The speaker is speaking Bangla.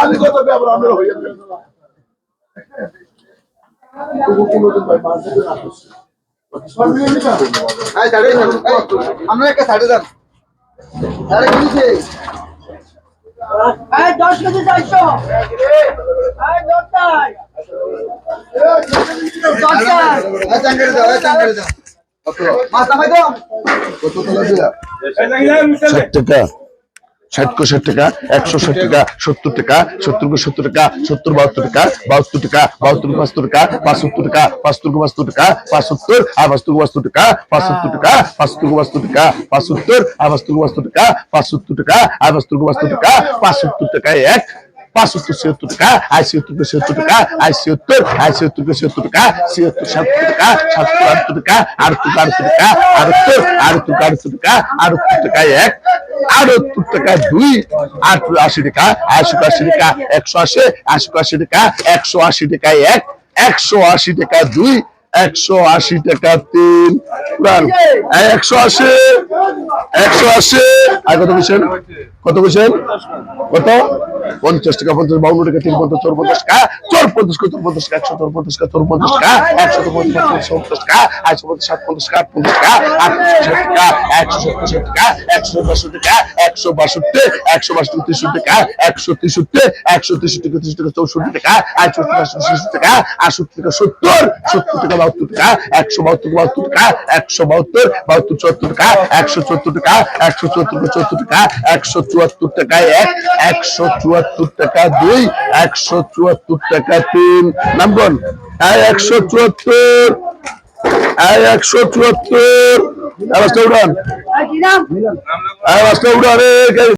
আমি কত ব্যাপার আপনারা হয়ে যাবে। আমরা একটা ছাড়ে দেন আরে কি হইছে? এই দশ কেজি চারশো ষাট টাকা ষাট কো টাকা, একশো ষাট টাকা, সত্তর টাকা, সত্তর কো সত্তর টাকা, সত্তর বাহাত্তর টাকা বাহাত্তর টাকা, বাহাত্তর পাঁচত্তর টাকা, পাঁচসত্তর টাকা পাঁচত্তর পাঁচত্তর টাকা, পাঁচসত্তর আর পাঁচত্তর পাঁচত্তর টাকা, পাঁচসত্তর টাকা পাঁচত্তর পাঁচত্তর টাকা, পাঁচসত্তর আর পাঁচত্তর পাঁচত্তর টাকা, পাঁচসত্তর টাকা আর পাঁচত্তর পাঁচত্তর টাকা, পাঁচসত্তর টাকায় এক, পাঁচসত্তর ছিয়াত্তর টাকা আই ছিয়াত্তর ছিয়াত্তর টাকা আই ছিয়াত্তর আই ছিয়াত্তর ছিয়াত্তর টাকা, ছিয়াত্তর সাতাত্তর টাকা সাতশো আটাত্তর টাকা আটাত্তর আটাত্তর টাকা আটাত্তর আটাত্তর টাকা আটাত্তর টাকায় এক আটাত্তর টাকা দুই, আট, আশি টাকা, আশি আশি টাকা, একশো আশি আশি আশি টাকা, একশো আশি টাকা এক, একশো আশি টাকা দুই, একশো আশি টাকা তিন। পুরান একশো আশি একশো আশি। আর কত বলছেন? কত বলছেন? কত? পঞ্চাশ টাকা পঞ্চাশ বাউন্ন টাকা তিন পঞ্চাশ চোর পঞ্চাশ টাকা চোর পঞ্চাশ চোর পঞ্চাশ টাকা একশো চোর পঞ্চাশ টাকা চোর পঞ্চাশ টাকা একশো পঞ্চাশ টাকা পঞ্চাশ টাকা একশো পঞ্চাশ ষাট পঞ্চাশ টাকা আট পঞ্চাশ টাকা আটশো ষাট টাকা একশো সত্তর টাকা একশো বাষট্টি টাকা একশো বাষট্টি একশো বাষট্টি তেষট্টি টাকা একশো তেষট্টি একশো তেষট্টি টাকা তেষট্টি টাকা চৌষট্টি টাকা আটষট্টি টাকা ছেষট্টি টাকা আটষট্টি টাকা সত্তর সত্তর টাকা বাহাত্তর টাকা একশো বাহাত্তর বাহাত্তর টাকা একশো বাহাত্তর বাহাত্তর চুয়াত্তর টাকা একশো চুয়াত্তর টাকা একশো চুয়াত্তর টাকা চুয়াত্তর টাকা একশো চুয়াত্তর টাকায় এক একশো চুয়াত্তর টাকা দুই একশো চুয়াত্তর টাকা তিন। নামগন একশো চুয়াত্তর একশো চুয়াত্তর। উড়ান উড়ান